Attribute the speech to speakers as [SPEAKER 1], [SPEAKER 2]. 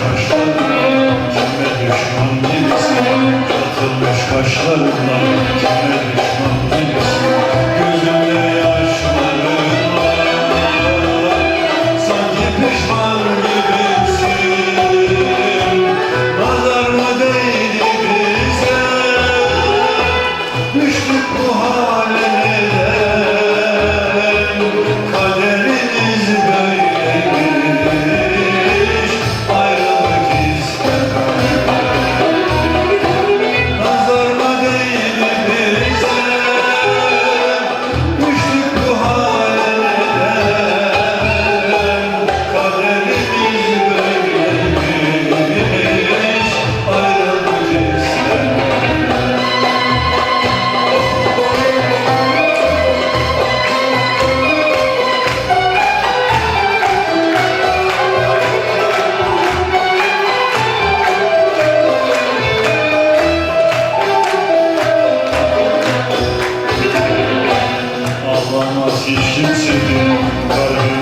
[SPEAKER 1] kaşlarından Kime düşman gibisin Katılmış kaşlarından Kime düşman gibisin Gözümde yaşların var pişman gibisin Nazar mı değdi bize Düştük bu hale Ateş içim sevdim kalbim